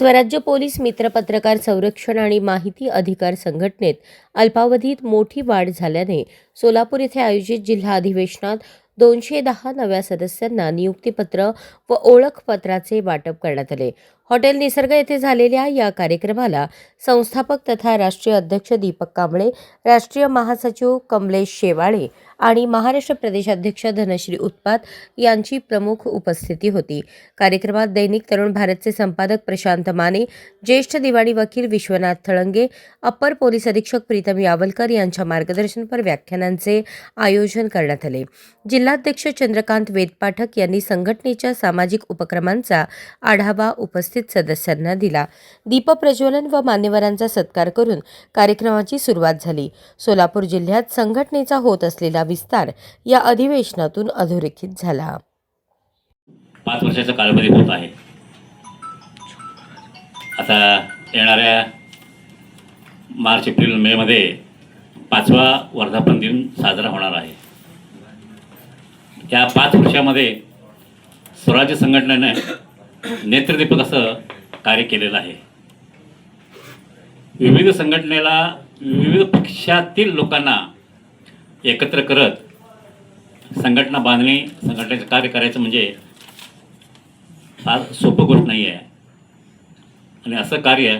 स्वराज्य पोलीस मित्र पत्रकार संरक्षण आणि माहिती अधिकार संघटनेत अल्पावधीत मोठी वाढ झाल्याने सोलापूर येथे आयोजित जिल्हा अधिवेशनात दोनशे दहा नव्या सदस्यांना नियुक्तीपत्र व ओळखपत्राचे वाटप करण्यात आले. हॉटेल निसर्ग येथे झालेल्या या कार्यक्रमाला संस्थापक तथा राष्ट्रीय अध्यक्ष दीपक कांबळे राष्ट्रीय महासचिव कमलेश शेवाळे आणि महाराष्ट्र प्रदेशाध्यक्ष धनश्री उत्पात यांची प्रमुख उपस्थिती होती. कार्यक्रमात दैनिक तरुण भारतचे संपादक प्रशांत माने ज्येष्ठ दिवाणी वकील विश्वनाथ थळंगे अप्पर पोलीस अधीक्षक प्रीतम यावलकर यांच्या मार्गदर्शनपर व्याख्यानांचे आयोजन करण्यात आले. जिल्हाध्यक्ष चंद्रकांत वेदपाठक यांनी संघटनेच्या सामाजिक उपक्रमांचा आढावा उपस्थित सदस्यांना दिला. दीपप्रज्वलन व मान्यवरांचा सत्कार करून कार्यक्रमाची सुरुवात झाली. सोलापूर जिल्ह्यात संघटनेचा होत असलेला विस्तार या अधिवेशनातून अधोरेखित झाला. पाच वर्षाचा कालावधी होत आहे. आता येणाऱ्या मार्च एप्रिल मेमध्ये पाचवा वर्धापन दिन साजरा होणार आहे. त्या पाच वर्षामध्ये स्वराज्य संघटनेने नेत्रदीपक असं कार्य केलेलं आहे. विविध संघटनेला विविध पक्षातील लोकांना एकत्र करत संघटना बांधणी संघटनेचं कार्य करायचं म्हणजे फार सोपं गोष्ट नाही आहे. आणि असं कार्य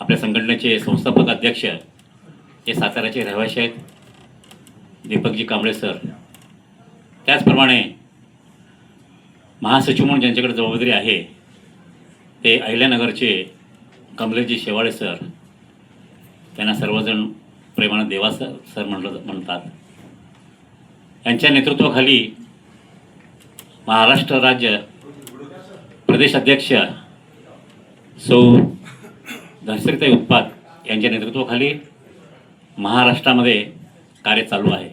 आपल्या संघटनेचे संस्थापक अध्यक्ष हे साताऱ्याचे रहिवाशी आहेत दीपकजी कांबळे सर. त्याचप्रमाणे महासचिव म्हणून ज्यांच्याकडे जबाबदारी आहे ते अहिल्यानगरचे कमलेशजी शेवाळे सर. त्यांना सर्वजण प्रेमानं देवा सर सर म्हणलं म्हणतात. यांच्या नेतृत्वाखाली महाराष्ट्र राज्य प्रदेश अध्यक्ष सौ धनश्रीताई उत्पात यांच्या नेतृत्वाखाली महाराष्ट्रामध्ये कार्य चालू आहे.